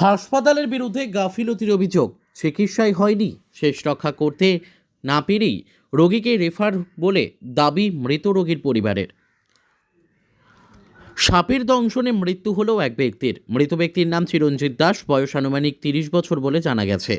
হাসপাতালের বিরুদ্ধে গাফিলতির অভিযোগ। চিকিৎসাই হয়নি। শেষ রক্ষা করতে না পেরেই রোগীকে রেফার বলে দাবি মৃত রোগীর পরিবারের। সাপের দংশনে মৃত্যু হলো এক ব্যক্তির। মৃত ব্যক্তির নাম চিরঞ্জিত দাস, বয়স আনুমানিক তিরিশ বছর বলে জানা গেছে।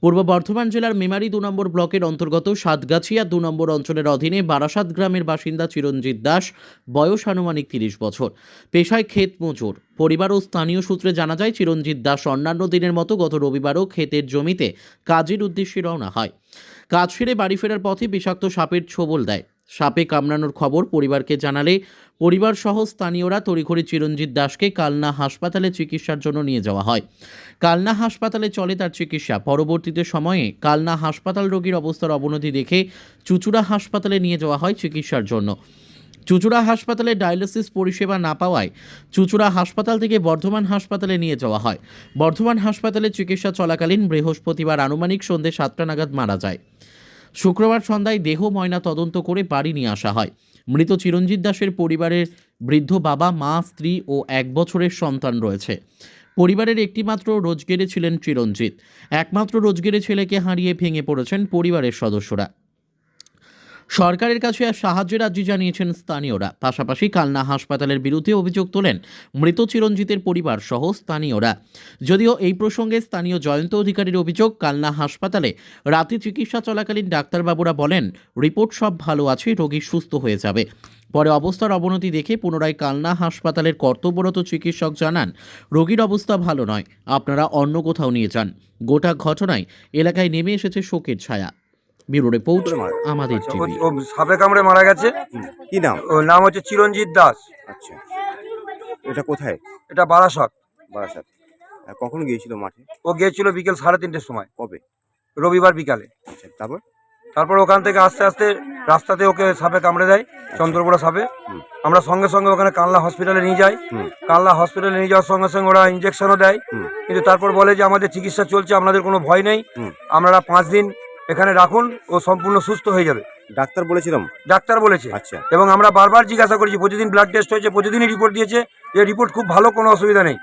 পূর্ব বর্ধমান জেলার মেমারি দু নম্বর ব্লকের অন্তর্গত সাতগাছিয়া দু নম্বর অঞ্চলের অধীনে বারাসাত গ্রামের বাসিন্দা চিরঞ্জিত দাস, বয়স আনুমানিক তিরিশ বছর। পেশায় ক্ষেত মজুর। পরিবার ও স্থানীয় সূত্রে জানা যায়, চিরঞ্জিত দাস অন্যান্য দিনের মতো গত রবিবারও ক্ষেতের জমিতে কাজের উদ্দেশ্যে রওনা হয়। কাজ সেরে বাড়ি ফেরার পথে বিষাক্ত সাপের ছোবল দেয়। সাপে কামড়ানোর খবর পরিবারকে জানালে পরিবার সহ স্থানীয়রা তড়িঘড়ি চিরঞ্জিত দাসকে কালনা হাসপাতালে চিকিৎসার জন্য নিয়ে যাওয়া হয়। কালনা হাসপাতালে চলে তার চিকিৎসা। পরবর্তীতে সময়ে কালনা হাসপাতাল রোগীর অবস্থার অবনতি দেখে চুচুড়া হাসপাতালে নিয়ে যাওয়া হয় চিকিৎসার জন্য। চুচুড়া হাসপাতালে ডায়ালিসিস পরিষেবা না পাওয়ায় চুচুড়া হাসপাতাল থেকে বর্ধমান হাসপাতালে নিয়ে যাওয়া হয়। বর্ধমান হাসপাতালে চিকিৎসা চলাকালীন বৃহস্পতিবার আনুমানিক সন্ধ্যে সাতটা নাগাদ মারা যায়। শুক্রবার সন্ধ্যায় দেহ ময়না তদন্ত করে বাড়ি নিয়ে আসা হয়। মৃত চিরঞ্জিত দাসের পরিবারের বৃদ্ধ বাবা, মা, স্ত্রী ও এক বছরের সন্তান রয়েছে। পরিবারের একটিমাত্র রোজগেরে ছিলেন চিরঞ্জিত। একমাত্র রোজগেরে ছেলেকে হারিয়ে ভেঙে পড়েছেন পরিবারের সদস্যরা। সরকারের কাছে আর সাহায্যের আর্জি জানিয়েছেন স্থানীয়রা। পাশাপাশি কালনা হাসপাতালের বিরুদ্ধে অভিযোগ তোলেন মৃত চিরঞ্জিতের পরিবার সহ স্থানীয়রা। যদিও এই প্রসঙ্গে স্থানীয় জয়ন্ত অধিকারীর অভিযোগ, কালনা হাসপাতালে রাতে চিকিৎসা চলাকালীন ডাক্তারবাবুরা বলেন, রিপোর্ট সব ভালো আছে, রোগী সুস্থ হয়ে যাবে। পরে অবস্থার অবনতি দেখে পুনরায় কালনা হাসপাতালের কর্তব্যরত চিকিৎসক জানান, রোগীর অবস্থা ভালো নয়, আপনারা অন্য কোথাও নিয়ে যান। গোটা ঘটনায় এলাকায় নেমে এসেছে শোকের ছায়া। ব্যুরো রিপোর্ট আমাদের আচ্ছা, টিভি। ও সাপে কামড়ে মারা গেছে? কি নাম? ওর নাম হচ্ছে চিরঞ্জিত দাস। আচ্ছা। এটা কোথায়? এটা বারাসত। বারাসাত। আর কখন গিয়েছিল মাঠে? ও গিয়েছিল বিকেল সাড়ে তিনটের সময়। কবে? রবিবার বিকালে। আচ্ছা তারপর? তারপর ওখান থেকে আস্তে আস্তে রাস্তাতে ওকে সাপে কামড়ে দেয় চন্দ্রপুরা সাপে। আমরা সঙ্গে সঙ্গে ওখানে কালনা হসপিটালে নিয়ে যাই। কালনা হসপিটালে নিয়ে যাওয়ার সঙ্গে সঙ্গে ওরা ইঞ্জেকশনও দেয়। কিন্তু তারপর বলে যে আমাদের চিকিৎসা চলছে আপনাদের কোনো ভয় নেই। আমরা পাঁচ দিন এখানে রাখুন ও সম্পূর্ণ সুস্থ হয়ে যাবে। ডাক্তার বলেছিলাম। ডাক্তার বলেছে। আচ্ছা। এবং আমরা বারবার জিজ্ঞাসা করেছি প্রতিদিন ব্লাড টেস্ট হয়েছে প্রতিদিনই রিপোর্ট দিয়েছে। যে রিপোর্ট খুব ভালো কোনো অসুবিধা নেই।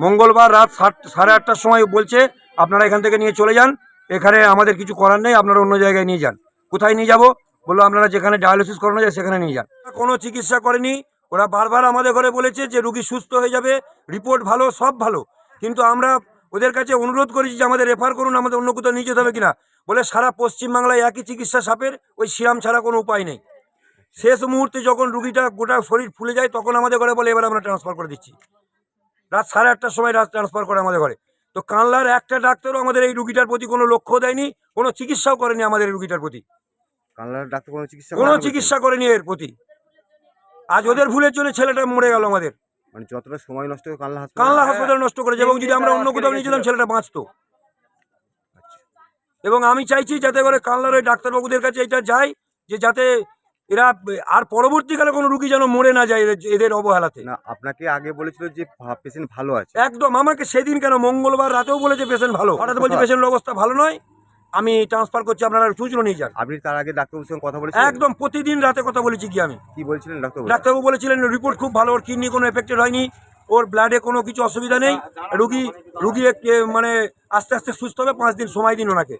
মঙ্গলবার রাত সাত সাড়ে আটটার সময় বলছে আপনারা এখান থেকে নিয়ে চলে যান। এখানে আমাদের কিছু করার নেই আপনারা অন্য জায়গায় নিয়ে যান। কোথায় নিয়ে যাব? বলল আপনারা যেখানে ডায়ালিসিস করানো যায় সেখানে নিয়ে যান। কোনো চিকিৎসা করেনি। ওরা বারবার আমাদের ঘরে বলেছে যে রুগী সুস্থ হয়ে যাবে রিপোর্ট ভালো সব ভালো। কিন্তু আমরা ওদের কাছে অনুরোধ করেছি যে আমাদের রেফার করুন আমাদের অন্য কোথাও নিয়ে যেতে হবে কিনা? বলে সারা পশ্চিমবাংলায় একই চিকিৎসা সাপের ওই সিরাম ছাড়া কোনো উপায় নেই। শেষ মুহূর্তে যখন রুগীটা গোটা শরীর ফুলে যায় তখন আমাদের ঘরে বলে এবার আমরা ট্রান্সফার করে দিচ্ছি। রাত সাড়ে আটটার সময় রাত ট্রান্সফার করে আমাদের ঘরে। তো কানলার একটা ডাক্তারও আমাদের এই রুগীটার প্রতি কোনো লক্ষ্য দেয়নি কোনো চিকিৎসাও করেনি আমাদের এই রুগীটার প্রতি। কানলার ডাক্তার কোনো চিকিৎসা কোনো চিকিৎসা করেনি এর প্রতি। আজ ওদের ভুলের জন্য ছেলেটা মরে গেল আমাদের? মানে যতটা সময় নষ্ট করে কানলা হাসপাতাল কানলা হাসপাতাল নষ্ট করেছে এবং যদি আমরা অন্য কোথাও নিয়ে যেতাম ছেলেটা বাঁচতো। এবং আমি চাইছি যাতে করে কানলার ওই ডাক্তারবাবুদের কাছে এটা যায় যে যাতে এরা আর পরবর্তীকালে কোনো রুগী যেন মরে না যায় এদের- অবহেলাতে। না আপনাকে আগে বলেছিল যে পেশেন্ট ভালো আছে। একদম আমাকে সেদিন কেন মঙ্গলবার রাতেও বলেছে পেশেন্ট ভালো। হঠাৎ বলছে পেশেন্টের অবস্থা ভালো নয় আমি ট্রান্সফার করছি আপনারা চুচলো নিয়ে যান। আপনি তার আগে ডাক্তারবাবুর সঙ্গে কথা বলেছিলেন? একদম প্রতিদিন রাতে কথা বলেছি কি আমি। কি বলছিলেন ডাক্তারবাবু? ডাক্তারবাবু বলেছিলেন রিপোর্ট খুব ভালো ওর কিডনি কোনো এফেক্টেড হয়নি ওর ব্লাডে কোনো কিছু অসুবিধা নেই রুগী রুগী মানে আস্তে আস্তে সুস্থ হবে পাঁচ দিন সময় দিন ওনাকে।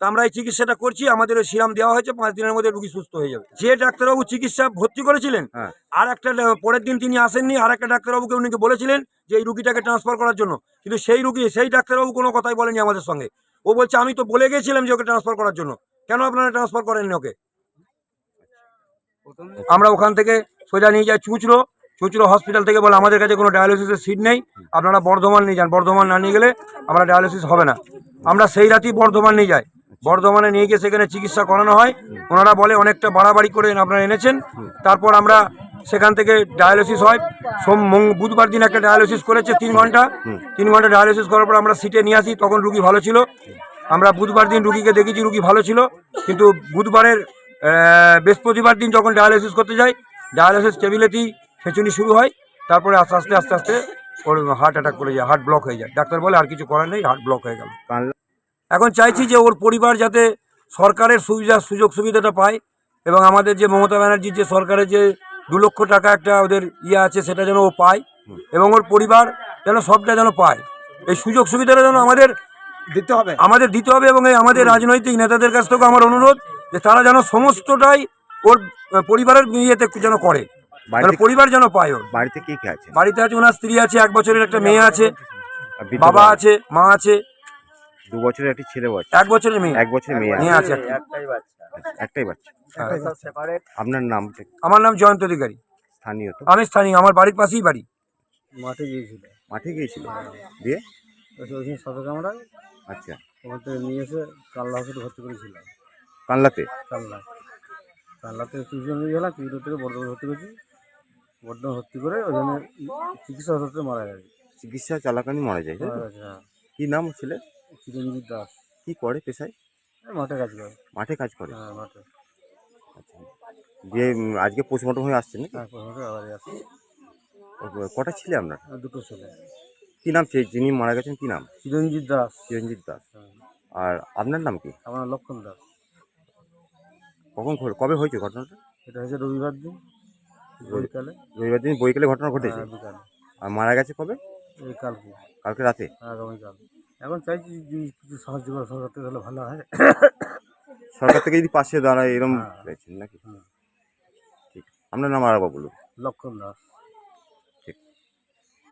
তা আমরা এই চিকিৎসাটা করছি আমাদের ওই সিরাম দেওয়া হয়েছে পাঁচ দিনের মধ্যে রুগী সুস্থ হয়ে যাবে। যে ডাক্তারবাবু চিকিৎসা ভর্তি করেছিলেন হ্যাঁ। আর একটা পরের দিন তিনি আসেননি আর একটা ডাক্তারবাবুকে উনিকে বলেছিলেন যে এই রুগীটাকে ট্রান্সফার করার জন্য। কিন্তু সেই রুগী সেই ডাক্তারবাবু কোনো কথাই বলেনি আমাদের সঙ্গে। ও বলছে আমি তো বলে গেছিলাম যে ওকে ট্রান্সফার করার জন্য। কেন আপনারা ট্রান্সফার করেননি ওকে? আমরা ওখান থেকে সোজা নিয়ে যাই চুঁচড়ো। চুঁচড়ো হসপিটাল থেকে বলে আমাদের কাছে কোনো ডায়ালিসিসের সিট নেই। আপনারা বর্ধমান নিয়ে যান। বর্ধমান না নিয়ে গেলে আমরা ডায়ালিসিস হবে না। আমরা সেই রাতেই বর্ধমান নিয়ে যাই। বর্ধমানে নিয়ে গিয়ে সেখানে চিকিৎসা করানো হয়। ওনারা বলে অনেকটা বাড়াবাড়ি করে আপনারা এনেছেন। তারপর আমরা সেখান থেকে ডায়ালিসিস হয়। সোম বুধবার দিন একটা ডায়ালিসিস করেছে তিন ঘণ্টা। তিন ঘণ্টা ডায়ালিসিস করার পর আমরা সিটে নিয়ে আসি, তখন রুগী ভালো ছিল। আমরা বুধবার দিন রুগীকে দেখেছি, রুগী ভালো ছিল। কিন্তু বুধবারের বৃহস্পতিবার দিন যখন ডায়ালিসিস করতে যাই, ডায়ালিসিস টেবিলেতেই খেচুনি শুরু হয়। তারপরে আস্তে আস্তে আস্তে আস্তে, ওর হার্ট অ্যাটাক করে যায় হার্ট ব্লক হয়ে যায়। ডাক্তার বলে আর কিছু করার নেই হার্ট ব্লক হয়ে গেল। এখন চাইছি যে ওর পরিবার যাতে সরকারের সুবিধা সুযোগ সুবিধাটা পায় এবং আমাদের যে মমতা ব্যানার্জির যে সরকারের যে দু লক্ষ টাকা একটা ওদের ইয়ে আছে সেটা যেন ও পায় এবং ওর পরিবার যেন সবটা যেন পায়। এই সুযোগ সুবিধাটা যেন আমাদের দিতে হবে। আমাদের দিতে হবে এবং এই আমাদের রাজনৈতিক নেতাদের কাছ থেকেও আমার অনুরোধ যে তারা যেন সমস্তটাই ওর পরিবারের ইয়েতে যেন করে। পরিবার যেন পায় ওর। বাড়িতে কে কে আছে? বাড়িতে আছে ওনার স্ত্রী আছে এক বছরের একটা মেয়ে আছে বাবা আছে মা আছে দু বছরের একটি ছেলেও আছে এক বছরের মেয়ে? এক বছরের মেয়ে মেয়ে আছে। আছে একটা। একটাই বাচ্চা। হ্যাঁ। আপনার নাম আমার নাম জয়ন্ত অধিকারী। স্থানীয় তো? আমি স্থানীয় আমার বাড়ির পাশেই বাড়ি। মাঠে গিয়েছিল। মাঠে গিয়েছিল? দিয়ে? ওইখানে সাপে কামড়ায় আচ্ছা। ওখান থেকে নিয়ে এসে কাল্লা হসপিটালে ভর্তি করেছিলাম। কানলাতে কাল্লা। কাল্লাতে টিউশন নিয়ে গেলাম টিউশন থেকে বর্ধমান ভর্তি করেছি। বর্ধমান ভর্তি করে ওখানে চিকিৎসা হতে মারা গেছে। চিকিৎসা চলাকালীন মারা যায় তাই মারা তো? গেছে হ্যাঁ। কি নাম ছেলে চিরঞ্জিত দাস। কি করে পেশায়? মাঠে কাজ করে। মাঠে কাজ করে? হ্যাঁ মাঠে। আচ্ছা। দিয়ে উম, আজকে পোস্টমর্টম হয়ে আসছেন নাকি? হ্যাঁ আবার আসে কটা ছেলে আপনার? দুটো ছেলে। কি নাম সে যিনি মারা গেছেন কি নাম? চিরঞ্জিত দাস। চিরঞ্জিত দাস। হ্যাঁ। আর আপনার নাম কি? আমার লক্ষণ দাস। কখন ঘ- কবে হয়েছে ঘটনাটা? এটা হয়েছে রবিবার দিন বৈকালে। রবিবার দিন বৈকালে ঘটনা ঘটেছে? হ্যাঁ, বিকালে আর মারা গেছে কবে? এই কালকে। কালকে রাতে? আগামীকাল। এখন চাইছি যদি কিছু সাহায্য করে সরকার থেকে তাহলে ভালো হয়। সরকার থেকে যদি পাশে দাঁড়ায় এরকম হ্যাঁ। চাইছেন নাকি? আপনার নাম আর বলুন। লক্ষণ দাস।